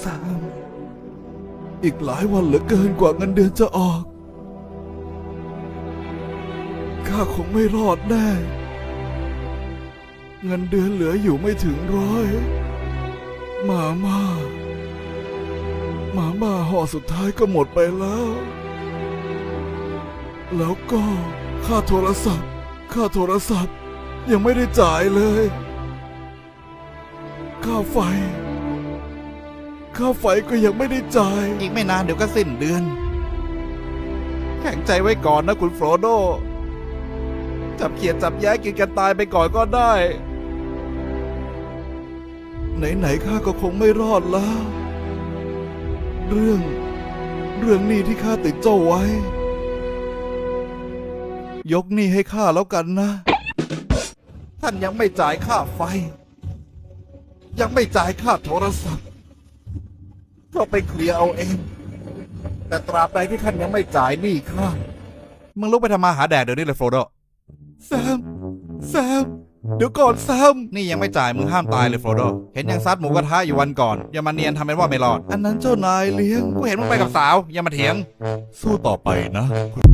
แซมอีกหลายวันเหลือเกินกว่าเงินเดือนจะออก ข้าคงไม่รอดแน่ เงินเดือนเหลืออยู่ไม่ถึงร้อยมาม่ามาม่าห่อสุดท้ายก็หมดไปแล้ว แล้วก็ค่าโทรศัพท์ ค่าโทรศัพท์ยังไม่ได้จ่ายเลย ค่าไฟ ค่าไฟก็ยังไม่ได้จ่าย อีกไม่นานเดี๋ยวก็สิ้นเดือน แข็งใจไว้ก่อนนะคุณโฟรโด จับเขียดจับแย้กินกันตายไปก่อนก็ได้ ไหนๆข้าก็คงไม่รอดแล้ว เรื่อง เรื่องหนี้ที่ข้าติดเจ้าไว้ ยกหนี้ให้ข้าแล้วกันนะ ท่านยังไม่จ่ายค่าไฟ ยังไม่จ่ายค่าโทรศัพท์ ก็ไปเคลียร์เอาเอง แต่ตราบใดที่ท่านยังไม่จ่ายหนี้ข้ามึงลุกไปทำมาหาแดกเดี๋ยวนี้เลยโฟรโดแซมแซมเดี๋ยวก่อนแซมนี่ยังไม่จ่ายมึงห้ามตายเลยโฟรโดเห็นยังซัดหมูกระทะอยู่วันก่อน อย่ามาเนียนทำเป็นว่าไม่รอด อันนั้นเจ้านายเลี้ยง กูเห็นมึงไปกับสาว อย่ามาเถียง สู้ต่อไปนะคุณ